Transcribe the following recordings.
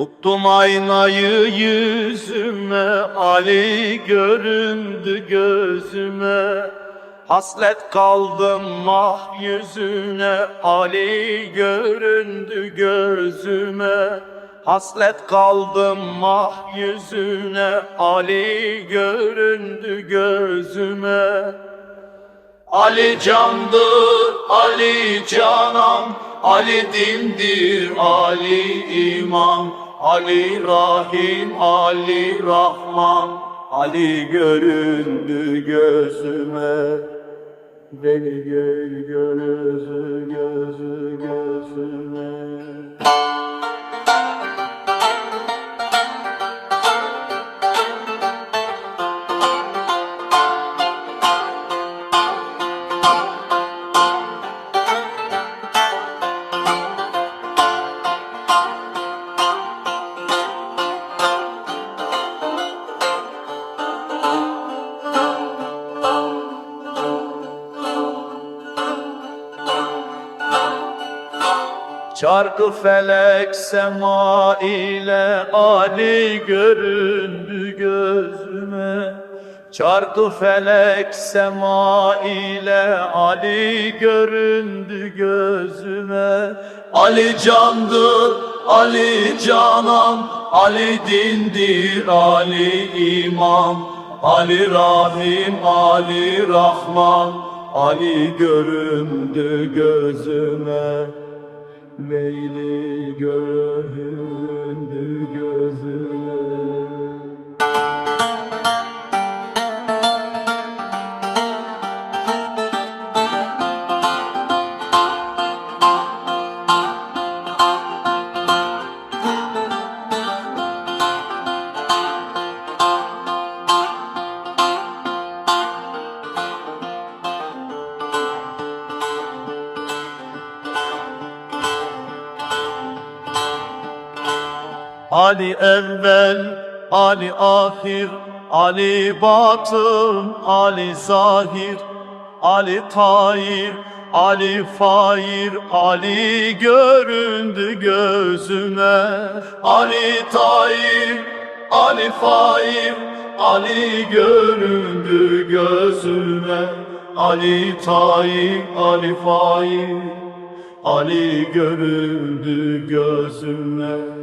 Tuttum aynayı yüzüme Ali göründü gözüme. Haslet kaldım mah yüzüne Ali göründü gözüme. Haslet kaldım mah yüzüne Ali göründü gözüme. Ali candır, Ali canan, Ali dindir, Ali iman, Ali Rahim, Ali Rahman, Ali göründü gözüme. Deli göl gözü gözü gözüme. Çarkı felek sema ile Ali göründü gözüme. Çarkı felek sema ile Ali göründü gözüme. Ali candır, Ali canan, Ali dindir, Ali iman Ali Rahim, Ali Rahman Ali göründü gözüme Leyli göründü Ali evvel, Ali ahir, Ali batın, Ali zahir, Ali tayir, Ali fair, Ali göründü gözüme. Ali tayir, Ali fair, Ali göründü gözüme. Ali tayir, Ali fair, Ali göründü gözüme.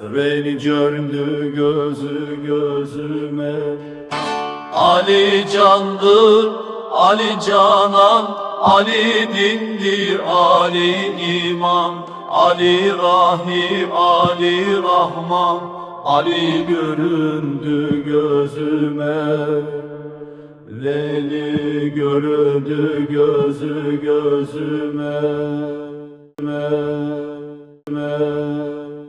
Beni göründü gözü gözüme. Ali candır, Ali canan. Ali dindir, Ali iman Ali Rahim, Ali Rahman. Ali göründü gözüme. Leyli göründü gözü gözüme